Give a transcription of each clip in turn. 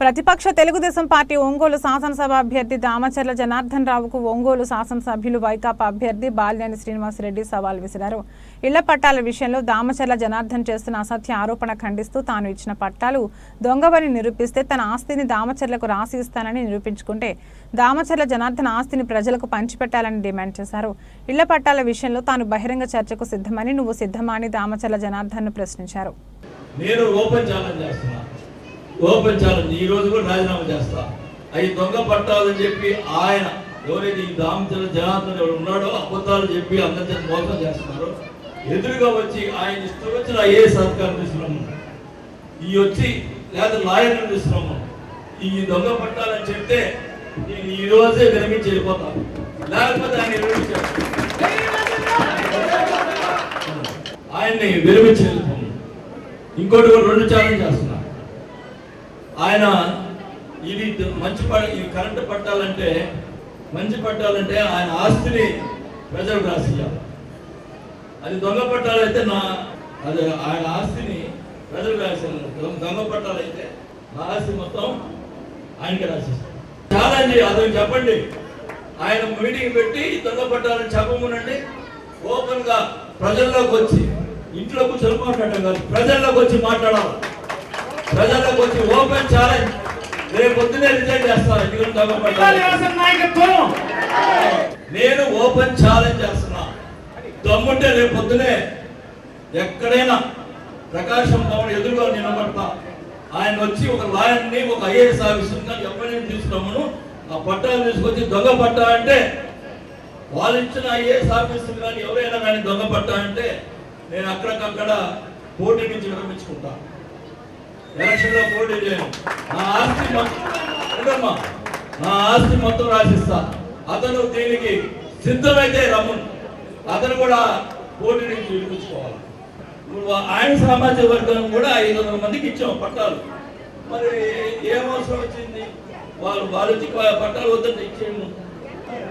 ప్రతిపక్ష తెలుగుదేశం పార్టీ ఒంగోలు శాసనసభ అభ్యర్థి దామచర్ల జనార్దన్ రావుకు ఒంగోలు శాసనసభ్యులు వైకాపా అభ్యర్థి బాల్యాని శ్రీనివాసరెడ్డి సవాల్ విసిరారు. ఇళ్ళ పట్టాల విషయంలో దామచర్ల జనార్దన్ చేస్తున్న అసత్య ఆరోపణ ఖండిస్తూ తాను ఇచ్చిన పట్టాలు దొంగవని నిరూపిస్తే తన ఆస్తిని దామచర్లకు రాసి ఇస్తానని నిరూపించుకుంటే దామచర్ల జనార్దన్ ఆస్తిని ప్రజలకు పంచిపెట్టాలని డిమాండ్ చేశారు. ఇళ్ళ పట్టాల విషయంలో తాను బహిరంగ చర్చకు సిద్ధమని నువ్వు సిద్ధమా అని దామచర్ల జనార్దన్ ప్రశ్నించారు. నేను ఓపెన్ ఛాలెంజ్ చేస్తున్నా. ఓపెన్ ఛాలెంజ్ ఈ రోజు కూడా రాజీనామా చేస్తా. అవి దొంగ పట్టాలని చెప్పి ఆయన ఎవరైతే ఈ దామచల జనార్దన్ ఎవరు ఉన్నాడో అబద్ధాలు చెప్పి అందరి మోసం చేస్తున్నారు. ఎదురుగా వచ్చి ఆయన ఇష్టం వచ్చిన ఐఏఎస్ అధికారులు ఇస్తున్నాము ఈ వచ్చి లేదా లాయర్లు ఇస్తున్నాము ఈ దొంగ పట్టాలని చెప్తే నేను ఈ రోజే విరమించి వెళ్ళిపోతాను లేకపోతే ఆయన విరమించారు. ఆయన్ని విరమించి వెళ్ళిపోతాను ఇంకోటి కూడా రెండు ఛాలెంజ్ చేస్తున్నా. ఆయన ఇది మంచి ప ఈ కరెంటు పట్టాలంటే మంచి పట్టాలంటే ఆయన ఆస్తిని ప్రజలకు రాసియాలి అది దొంగ పట్టాలైతే నా అది ఆయన ఆస్తిని ప్రజలకు రాసేయాలి దొంగ పట్టాలైతే నా ఆస్తి మొత్తం ఆయనకి రాసిస్తాం. చాలా అండి అతను చెప్పండి. ఆయన మీటింగ్ పెట్టి దొంగ పట్టాలని చెప్పమనండి. ఓపెన్గా ప్రజల్లోకి వచ్చి ఇంట్లో కూర్చొని మాట్లాడటం కాదు ప్రజల్లోకి వచ్చి మాట్లాడాలి. ప్రజల్లోకి వచ్చి ఓపెన్ ఛాలెంజ్ రేపు పొద్దునే రిజైన్ చేస్తాను నాయకత్వం. నేను ఓపెన్ ఛాలెంజ్ చేస్తున్నా. దమ్ముంటే రేపు పొద్దునే ఎక్కడైనా ప్రకాశం భవన్ ఎదురుగా నిలబడతా. ఆయన వచ్చి ఒక లాయర్ని ఒక ఐఏఎస్ ఆఫీసర్గా ఎవరిని తీసుకున్నామను ఆ పట్టాలు తీసుకొచ్చి దొంగ పట్టా అంటే వాళ్ళు ఇచ్చిన ఐఏఎస్ ఆఫీసర్ కానీ ఎవరైనా కానీ దొంగ పట్టా అంటే నేను అక్కడికక్కడ పోటీ నుంచి విరమించుకుంటా. ఎలక్షన్లో పోటీ చేయను నా ఆస్తి మొత్తం నా ఆస్తి మొత్తం రాసిస్తా. అతను దీనికి సిద్ధమైతే రమ్ము. అతను కూడా పోటీ నుంచి విడిపించుకోవాలి. ఆయన సామాజిక వర్గం కూడా ఐదు వందల మందికి ఇచ్చాం పట్టాలు. మరి ఏం అవసరం వచ్చింది? వాళ్ళు వాళ్ళు పట్టాలు వద్దంటే ఇచ్చేయండి.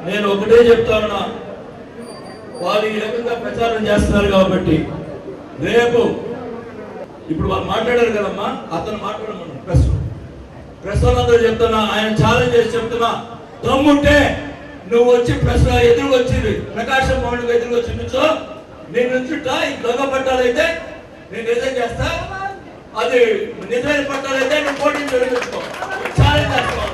నేను ఒకటే చెప్తా ఉన్నా. వాళ్ళు ఈ రకంగా ప్రచారం చేస్తున్నారు కాబట్టి రేపు ఇప్పుడు వాళ్ళు మాట్లాడారు కదమ్మా అతను మాట్లాడమన్నాడు. ప్రెస్ ప్రెస్ వాళ్ళందరూ చెప్తున్నా ఆయన ఛాలెంజ్ చేసి చెప్తున్నా దమ్ముంటే నువ్వు వచ్చి ప్రెస్ ఎదురుకు వచ్చింది. ప్రకాశం భవన్ ఎదురుకు వచ్చి నుంచో నేను నుంచుంట ఈ దొంగ పట్టాలైతే నేను నిజం చేస్తా. అది నిజమైన పట్టాలైతే నువ్వు పోటీ ఛాలెంజ్ చేస్తావు